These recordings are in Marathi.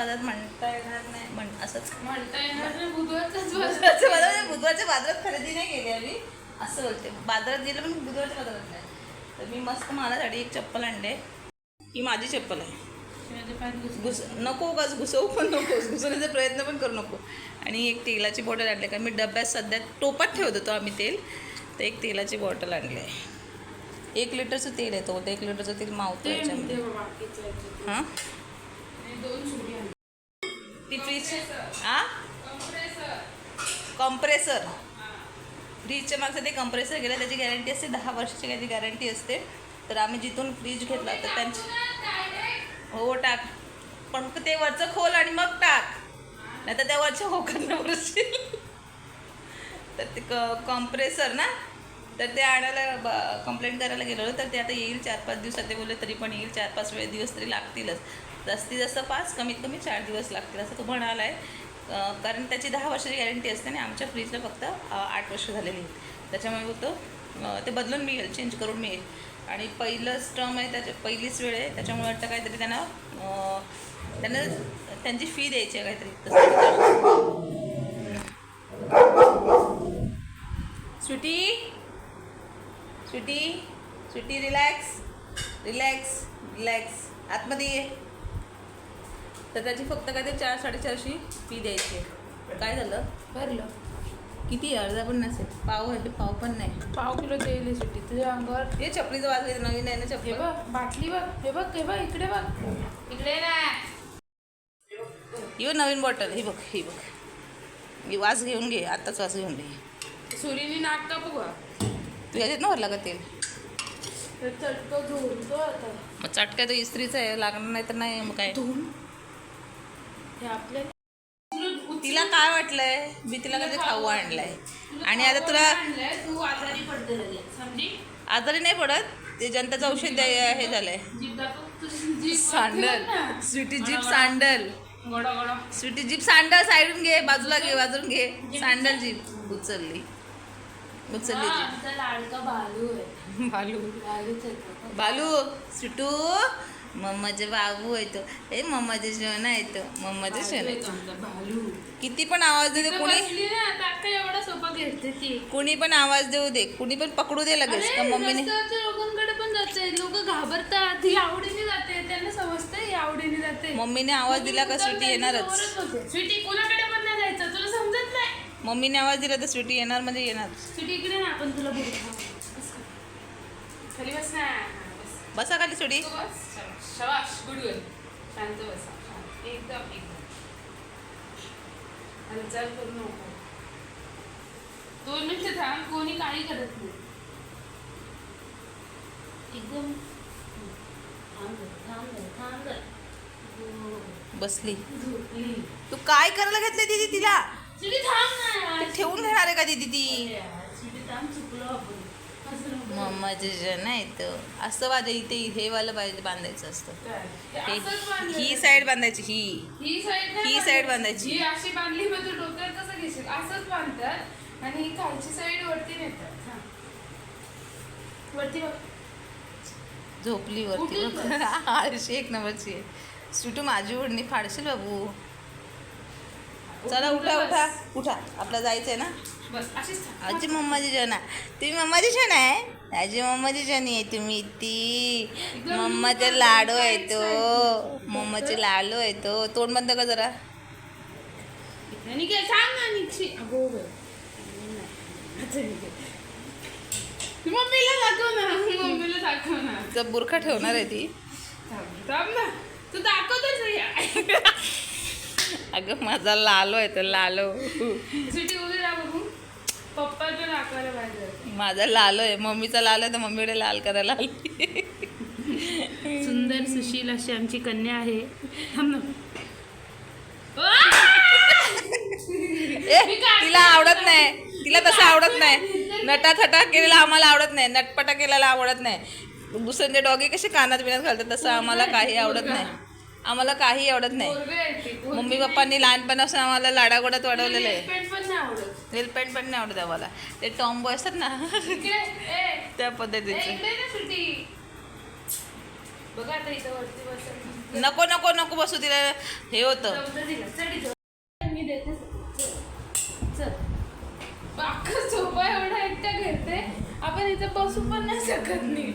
बाजारात म्हणता येणार नाही. म्हण असंच. म्हणता येणार नाही, बुधवारचाच बाजार. बुधवारच्या बाजारात बुधवारच्या बाजारात खरेदी नाही केली आम्ही. असं बोलते. बाजारात गेलं पण बुधवारच्या बाजारात नाही. तर मी मस्त माझ्यासाठी एक चप्पल आणले. ही माझी चप्पल आहे. घुस- नको उगाच घुसवू पण नकोस घुसवण्याचा प्रयत्न पण करू नको. आणि एक तेलाची बॉटल आणली कारण मी डब्यात सध्या टोपात ठेवत होतो आम्ही तेल. तर एक तेलाची बॉटल आणली. आहे एक लिटरचं तेल येतं होतं एक लिटरचं तेल मावतं याच्यामध्ये. हां आणि दोन सुरी आणली. ती फ्रीज आ? कॉम्प्रेसर. फ्रीजच्या मागचं ते कंप्रेसर गेलं त्याची गॅरंटी असते दहा वर्षाची काही गॅरंटी असते. तर आम्ही जिथून फ्रीज घेतला तर त्यांची हो टाक. पण ते वरचं खोल आणि मग टाक. नाही तर त्या वरच्या होकांना वरशील तर ते क कॉम्प्रेसर ना? तर ते आणायला कंप्लेंट करायला गेलो तर ते आता येईल चार पाच दिवसात. ते बोलले तरी पण येईल चार पाच वेळ दिवस तरी लागतीलच. जास्तीत जास्त पाच कमीत कमी चार दिवस लागतील असं तो म्हणाला आहे कारण त्याची दहा वर्षाची गॅरंटी असते आणि आमच्या फ्रीजला फक्त आठ वर्ष झालेली आहेत. त्याच्यामुळे होतं ते बदलून मिळेल चेंज करून मिळेल. आणि पहिलंच टर्म आहे त्याच्या पहिलीच वेळ आहे त्याच्यामुळे वाटतं काहीतरी त्यांना त्यांना त्यांची फी द्यायची आहे काहीतरी. तसं sweetie sweetie sweetie relax relax relax आतमध्ये ये. तर त्याची फक्त काय ते चार साडेचारशे फी द्यायची आहे. काय झालं? भरलं. किती आहे? अर्धा पण नसेल. पाव आहे पाव पण नाही. पाव किलो आहे सुट्टी. तुझ्या अंगावर हे चपलीचं वाज आहे, नवीन आहे ना हे चपली बघ बाटली बघ हे बघ हे बघ इकडे बघ. इकडे ना. ही बघ नवीन बॉटल ही बघ ही बघ. ही वास घेऊन घे आत्ताच वास घेऊन घे. सुरीने नाक का? तू याच्यात ना भरला का तेल? हे चटकं झोलतो आता. मग चटका तो इस्त्रीचा आहे लागणार नाही तर नाही मग काय? आपल्या तिला काय वाटलंय? मी तिला कधी खाऊ आणलाय. आणि आता तुला आजारी नाही पडत? ते जनताचं औषध हे झालंय. सांडल. स्वीटी जीप सांडल. गोडा गोडा स्वीटी जीप सांडल साईडून घे बाजूला घे बाजून घे. सांडल जीप. उचलली. उचलली जीप. बालू तो. बालू स्वीटू. मम्माचे बाबू येतो ए मम्माचे शोना येतो मम्माचे शोना किती पण आवाज देऊ दे कुणी एवढा सोपा घेते ती. कुणी पण आवाज देऊ दे. कुणी पण पकडू दे लगेच का मम्मीने लोकांकडे पण जाते लोक घाबरतात. ही आवडीने जाते. त्यांना समजतं ही आवडीने जाते. मम्मीने आवाज दिला का स्वीटी येणारच? स्वीटी कोणाकडे पण नाही जायचं. तुला समजत नाही. मम्मीने आवाज दिला तर स्वीटी येणार म्हणजे येणार. स्वीटी इकडे ना आपण तुला बघू. खाली बस ना. बसा खाली स्वीटी. शाबास गुड शांत बसा. शांत. एकदम एकदम. हालचाल करू नको. दोन मिनिटं थांब कोणी काही करत नाही. एकदम. थांब थांब थांब बसली. झोपली. तू काय करायला घेतले दीदी तिला? थांब. ठेवून घेणार आहे का दीदी? ती थांब चुकलो आपण. जण येतं असं माझ्या इथे हे वाला पाहिजे बांधायचं असतं? हे. ही साईड बांधायची ही ही साईड नाही ही बांधायची. ही अशी बांधली मग तू डोक्यात कसं घेशील असंच बांधतात आणि ही खालची साईड वरती नेतात. वरती झोपली वरती. आळशी एक नंबरची आहे स्वीटू माझी ओढणी फाडशील बाबू चला उठा. उठा उठा आपला जायचंय ना बस अशीच थांब. आजी मम्माची जण आहे. तुम्ही मम्माची जण आहे? आजी मम्माची जण आहे तुम्ही ती. मम्माचे लाडू आहे तो मम्माचे लाडू आहे तो तोंड बंद का जरा. सांग ना अगो. मम्मीला दाखव ना मम्मीला दाखव ना तिचा बुरखा ठेवणार आहे ती. थांब थांब ना. तू. अगं माझा लालो आहे तो लालो. सिटी उभी राहा दाखवायला पाहिजे माझा लालो आहे. मम्मीचा लालो आहे तर मम्मीकडे लाल करायला आली सुंदर सुशील अशी आमची कन्या आहे. तिला आवडत नाही. तिला तसं आवडत नाही. नटा थटा केलेला आम्हाला आवडत नाही. नटपटा केलेला आवडत नाही. दुसऱ्यांचे डॉगी कसे कानात बिनात घालतात तसं आम्हाला काही आवडत नाही. आम्हाला काही आवडत नाही. मम्मी. पप्पांनी लहानपणापासून आम्हाला लाडागोडात वाढवलेलं. आहे पेंट पण नाही आवडत. नेल पेंट पण नाही आवडत आम्हाला. ते टॉम बॉय असतात ना. त्या पद्धतीचे. नको नको नको बसू तिला. हे होतं. एवढा एकटा घेते. आपण इथे बसू पण नाही शकत नाही.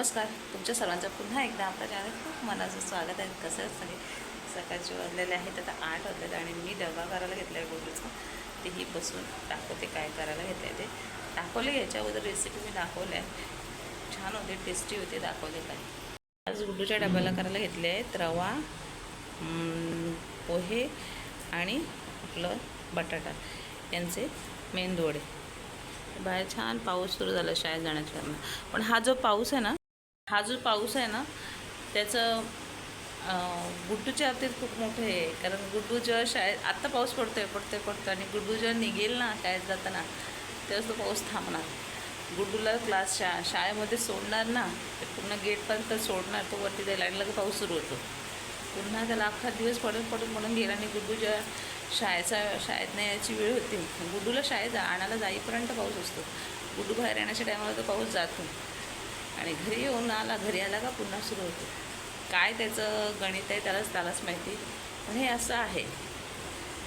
नमस्कार. तुमच्या सर्वांचं पुन्हा एकदा आपल्या चॅनल खूप मनाचं स्वागत आहे. कसं सगळे? सकाळचे वाजलेले आहेत आता आठ वाजलेले आणि मी डबा करायला घेतला आहे गोडूचा तेही बसून दाखवते काय करायला घेतलं आहे ते. दाखवले याच्या अगोदर रेसिपी मी दाखवल्या. आहे छान होते टेस्टी होते दाखवले काय आज गुडूच्या डब्याला करायला घेतले आहेत रवा पोहे आणि आपलं बटाटा. यांचे मेंदूवडे. बाहेर छान पाऊस सुरू झाला शाळेत जाण्याच्या कारण पण हा जो पाऊस आहे ना हा जो पाऊस आहे ना त्याचं गुड्डूच्या हातीत खूप मोठं आहे. कारण गुड्डू जेव्हा शाळेत आत्ता पाऊस पडतोय पडतोय पडतो आणि गुड्डू जेव्हा निघेल ना शाळेत जाताना तेव्हाच तो पाऊस थांबणार. गुड्डूला क्लास शा शाळेमध्ये सोडणार ना ते पूर्ण गेटपर्यंत सोडणार तो वरती जाईल आणि लगेच पाऊस सुरू होतो. पुन्हा त्याला अख्खा दिवस पडत पडत म्हणून गेला आणि गुड्डू जेव्हा शाळेचा शाळेत नाही यायची वेळ होती गुड्डूला शाळेत जा आणायला जाईपर्यंत पाऊस असतो. गुड्डू बाहेर येण्याच्या टायमाला तो पाऊस जातो. आणि घरी येऊन आला घरी आला का पुन्हा सुरू होतो. काय त्याचं गणित आहे त्यालाच त्यालाच माहिती. पण हे असं आहे.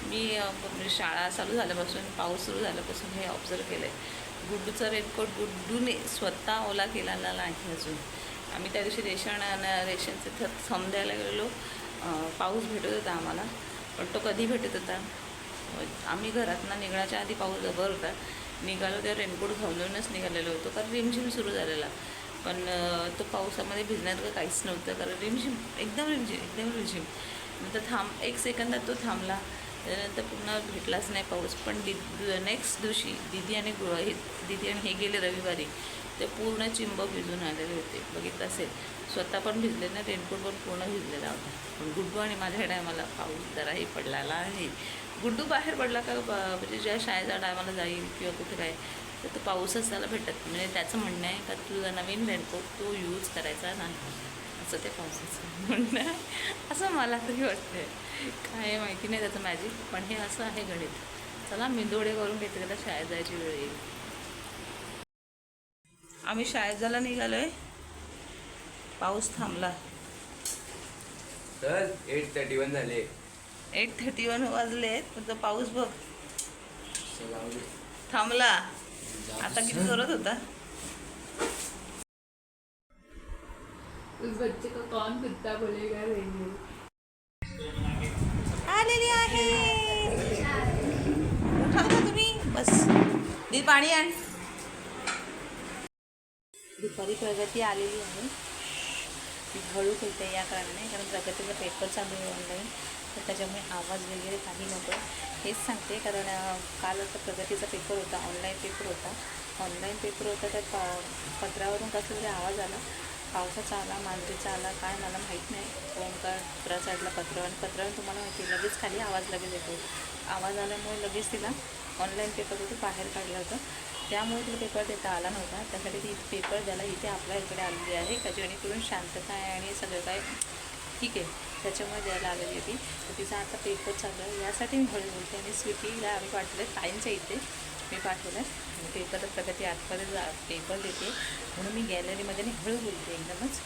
मी म्हणजे शाळा चालू झाल्यापासून पाऊस सुरू झाल्यापासून हे ऑब्झर्व केलं आहे गुड्डूचा रेनकोट गुड्डूने स्वतः ओला केलेला नाही अजून. आम्ही त्या दिवशी रेशन रेशनचे थत थंब द्यायला गेलेलो. पाऊस भेटत होता आम्हाला पण तो कधी भेटत होता? आम्ही घरातनं निघण्याच्या आधी पाऊस जबर होता. निघालो तेव्हा रेनकोट घालूनच निघालेलो होतो कारण रिमझिम सुरू झालेला. पण तो पावसामध्ये भिजण्यात काहीच नव्हतं. कारण रिमझिम एकदम रिमझिम एकदम रिमझिम. नंतर थांब एक सेकंदात तो थांबला. त्यानंतर पुन्हा भेटलाच नाही पाऊस. पण दि नेक्स्ट दिवशी दिदी आणि गु हे दिदी आणि हे गेले रविवारी. ते पूर्ण चिंब भिजून आलेले होते. बघितलं असेल. स्वतः पण भिजले ना रेनकोट पण पूर्ण भिजलेला होता. पण गुड्डू आणि माझ्या टायमाला पाऊस जराही पडलेला आहे गुड्डू बाहेर पडला का म्हणजे ज्या शाळेच्या टायमाला जाईल किंवा कुठे काय तर तो पाऊसच त्याला भेटत. म्हणजे त्याचं म्हणणं आहे का तुझा नवीन रेनकोट तो यूज करायचा नाही. असं ते पावसाचं म्हणणं आहे. असं मला तरी वाटतंय. काय माहिती नाही त्याचं मॅजिक पण हे असं आहे गणित. चला मेंदोडे करून घेते त्याला शाळेत जायची वेळ येईल. आम्ही शाळेत जायला निघालो आहे पाऊस थांबला. तर एट थर्टी वन झाले. एट थर्टी वन वाजले पण तो पाऊस बघ. थांबला. आता किती जोरात होता? उस बच्चे को कौन कुत्ता बोलेगा आलेली आहे. उठा उठा तुम्ही. बस. दी पाणी आण. दुपारी प्रगती आलेली आहे. हळू खेळते या कारणाने. कारण प्रगतीचा पेपर चालू आहे ऑनलाईन तर त्याच्यामुळे आवाज वगैरे काही नको. हेच सांगते कारण काल आता प्रगतीचा पेपर होता ऑनलाईन पेपर होता. ऑनलाईन पेपर होता त्या पा पत्रावरून कसं तरी आवाज आला. पावसाचा आला मांजरीचा आला काय मला माहीत नाही. ओंकार पत्रा चढला पत्रावर आणि पत्रावर तुम्हाला माहिती लगेच खाली आवाज लगेच येतो. आवाज आल्यामुळे लगेच तिला ऑनलाईन पेपर होती बाहेर काढलं होतं. त्यामुळे तिला पेपर देता आला नव्हता. त्यासाठी ती पेपर द्यायला इथे आपल्या इकडे आलेली आहे का जेणेकरून शांतता आहे आणि सगळं काय ठीक आहे त्याच्यामुळे द्यायला आलेली होती. तर तिचा आता पेपर चालू आहे. यासाठी मी हळू बोलते आणि स्वीटीला आम्ही पाठवलं ताईंच्या इथे. मी पाठवलं. आहे पेपर प्रगती आतमध्ये जा पेपर देते. म्हणून मी गॅलरीमध्ये आणि हळू बोलते एकदमच.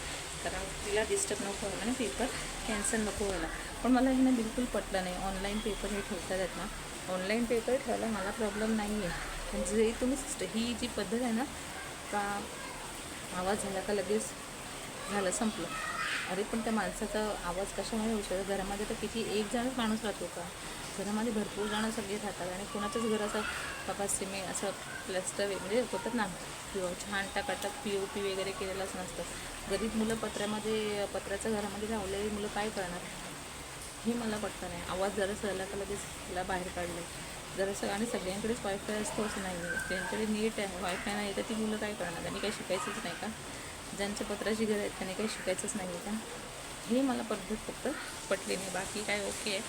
कारण तिला डिस्टर्ब नको व्हायला आणि पेपर कॅन्सल नको व्हायला. पण मला हे ना बिलकुल पटलं नाही. ऑनलाईन पेपर हे ठेवतात येत ना. ऑनलाईन पेपर ठेवायला मला प्रॉब्लेम नाही आहे म्हणजे जे तुम्ही सिस्टर ही जी पद्धत आहे ना का आवाज झाला का लगेच झालं संपलं. अरे पण त्या माणसाचा आवाज कशामुळे होऊ शकतो घरामध्ये तर किती एक जणच माणूस राहतो का? घरामध्ये भरपूर जणं सगळे राहतात आणि कोणाचंच घर असं बाबा सिमे असं प्लॅस्टर म्हणजे होतात ना किंवा छान टाकाटाक पी ओ पी वगैरे केलेलंच नसतं. गरीब मुलं पत्र्यामध्ये पत्र्याच्या घरामध्ये रावलेली मुलं काय करणार? हे मला पटतं नाही. आवाज जरा सहला का लगेच तिला बाहेर काढलं? जरासं आणि सगळ्यांकडेच वायफाय असतोच नाही आहे ज्यांच्याकडे नीट आहे वायफाय नाही तर ती मुलं काय करणार? त्यांनी काही शिकायचंच नाही का? ज्यांच्या पत्राची घर आहेत त्यांनी काही शिकायचंच नाही आहे का? हे मला पद्धत फक्त पटली नाही. बाकी काय ओके आहे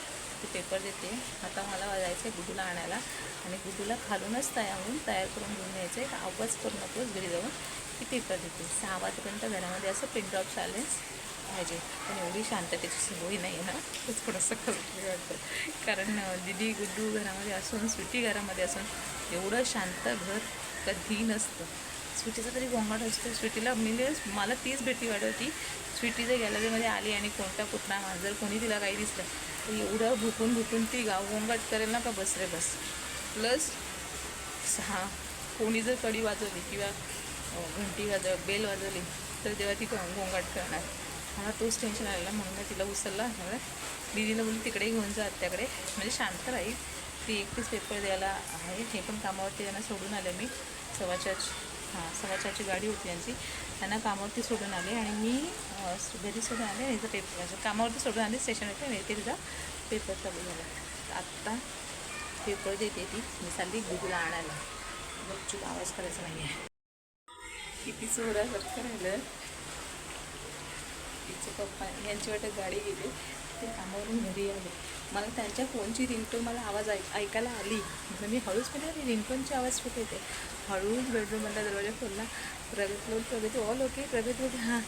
ते पेपर देते. आता मला जायचं आहे गुडूला आणायला. आणि गुडूला खालूनच तयार होऊन तयार करून घेऊन यायचं आहे आवाज करू नकोस घरी जाऊन. की पेपर देते. सहा वाजेपर्यंत घरामध्ये असं प्रिंट आउट चालेल. पाहिजे. पण एवढी शांततेची सवय नाही आहे ना. तर थोडंसं कसं वाटतं. कारण दिदी गुड्डू घरामध्ये असून स्वीटी घरामध्ये असून एवढं शांत घर कधी नसतं. स्वीटीचा तरी गोंगाट असतो. स्वीटीला म्हणजे मला तीच भेटी वाटत स्वीटी जर गॅलरीमध्ये आली आणि कोणता कुठला मांजर कोणी तिला काही दिसलं तर एवढं भुकून भुकून ती गाव गोंगाट करेल ना का? बस रे बस. प्लस सहा कोणी जर कडी वाजवली किंवा घंटी वाजव बेल वाजवली तर तेव्हा ती गोंगाट करणार. मला तोच टेन्शन आलेला. म्हणून मी तिला उचलला मला दिदीनं बोलली तिकडे घेऊन जा आत्याकडे. म्हणजे शांत राहील ती एकटीच पेपर द्यायला आहे. हे पण कामावरती त्यांना सोडून आले मी. सव्वाच्याच हां सव्वाच्याची गाडी होती यांची त्यांना कामावरती सोडून आले आणि मी घरी सोडून आले याचं पेपर म्हणजे कामावरती सोडून आले. स्टेशनवरती आणि ते तिचा पेपर चालू झाला. आत्ता पेपर देते ती. मी चालली गुगला आणायला. गुपचूप आवाज करायचा नाही आहे किती सोडासारखं राहिलं तिचे पप्पा यांची वाटत गाडी गेली. ते कामावरून घरी आले. मला त्यांच्या फोनची रिंगटोन मला आवाज ऐक ऐकायला आली. म्हणजे मी हळूच म्हणजे अरे रिंगटोनची आवाज कुठे येते? हळूच बेडरूममधला दरवाजा खोलला. प्रगत लोक प्रगती ऑल ओके प्रगत होते हां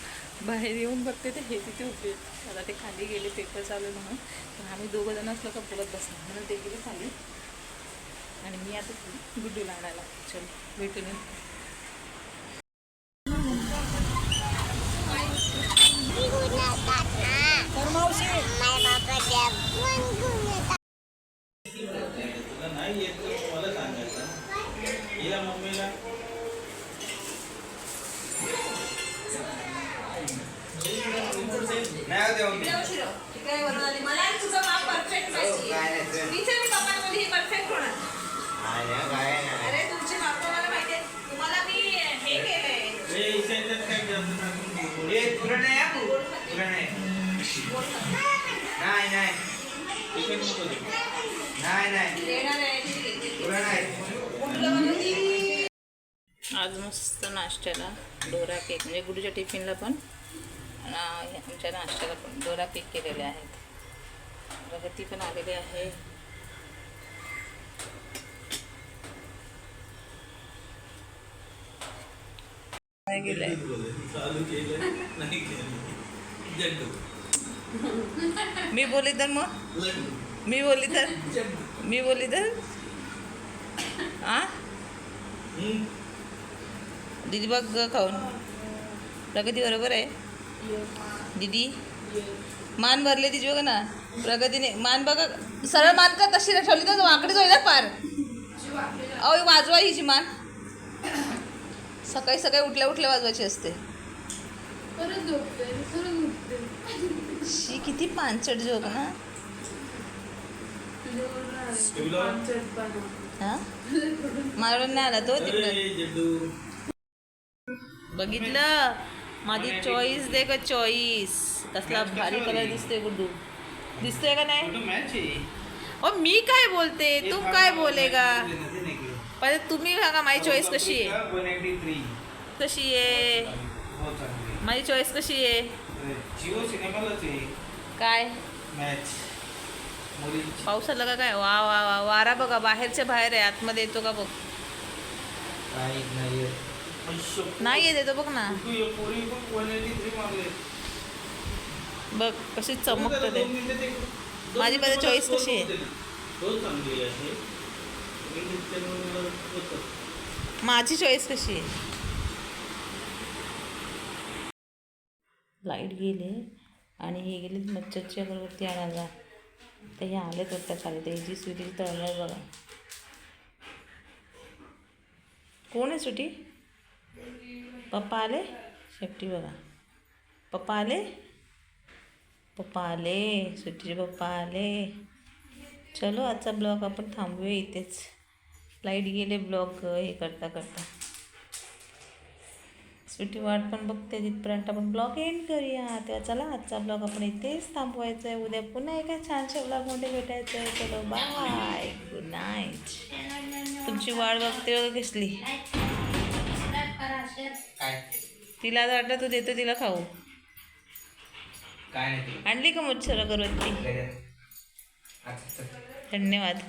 बाहेर येऊन बघते ते हे तिथे उपयोग आता ते खाली गेले पेपर चालू म्हणून. पण आम्ही दोघं जण असलो का बोलत बसलो म्हणून ते गेले खाली. आणि मी आता गुड्डूला आणायला चल भेटून नाही येत तर मला सांगायचं. हिला मम्मीला. नाही होते. मम्मी मला आणि तुझं माप परफेक्ट पाहिजे काय नाही ते. विचार मी पप्पांमध्ये हे परफेक्ट होणार. अरे तुमचे माप मला माहिती आहे. तुम्हाला मी हे केलंय. हे इथे काय जास्त तुला नाही हा तू? तुला नाही. नाही नाही? आज मस्त नाश्त्याला डोरा केक म्हणजे गुडूच्या टिफिनला पण आणि आमच्या नाश्त्याला पण डोरा केक केलेले आहेत. प्रगती पण आलेली आहे. मी बोलली तर मग? मी बोलली तर? मी बोलली तर? आ. दीदी बघ खाऊन. प्रगती बरोबर आहे. दीदी? मान भरले तिची बघ ना. प्रगतीने मान बघा. सरळ मान का तशी ठेवली तर वाकडे होईल ना पार. अहो वाजवा हिची मान. सकाळी सकाळी उठल्या उठल्या वाजवायची असते. शी किती पानचट जोक ना. मला नाही आला तो तिकडं. बघितलं? माझी चॉईस दे का चॉईस कसला भारी कलर दिसतोय गुड्डू दिसतोय का नाही? ओ मी काय बोलते? तू काय बोलेगा नाही केलं. पहिले तुम्ही सांगा माझी चॉईस कशी आहे? 183. कशी आहे? हो माझी चॉईस कशी आहे? काय? मॅच आला का काय? वा वा वा वारा बघा बाहेरच्या बाहेर आहे आतमध्ये येतो का बघ? नाही नाही येत येतो बघ ना. पोरी पण 183 मारले बघ कशी चमकतं ते. माझी माझी choice कशी आहे? माझी चॉईस कशी आहे? लाइट गेले आणि हे गेले मच्छरची अगरबत्ती आणायला. तर हे आले वाटतं खाली ते जी सुटी तळणार बघा. कोण आहे सुटी पप्पा आले? शेपटी बघा. पप्पा आले? पप्पा आले. सुटीचे पप्पा आले. चलो आजचा ब्लॉग आपण थांबूया इथेच. लाइट गेले ब्लॉग हे करता करता. स्वीटी वाट पण बघते तिथपर्यंत. आपण ब्लॉग एंड करूया. तेव्हा चला आजचा ब्लॉग आपण इथेच थांबवायचा आहे उद्या पुन्हा एका छानशा ब्लॉगमध्ये भेटायचं आहे चलो बाय गुड नाईट तुमची वाट बघते बघा कसली. तिला आता वाटलं तू देतो तिला खाऊ. आणली का मच्छर अच्छा चल. धन्यवाद.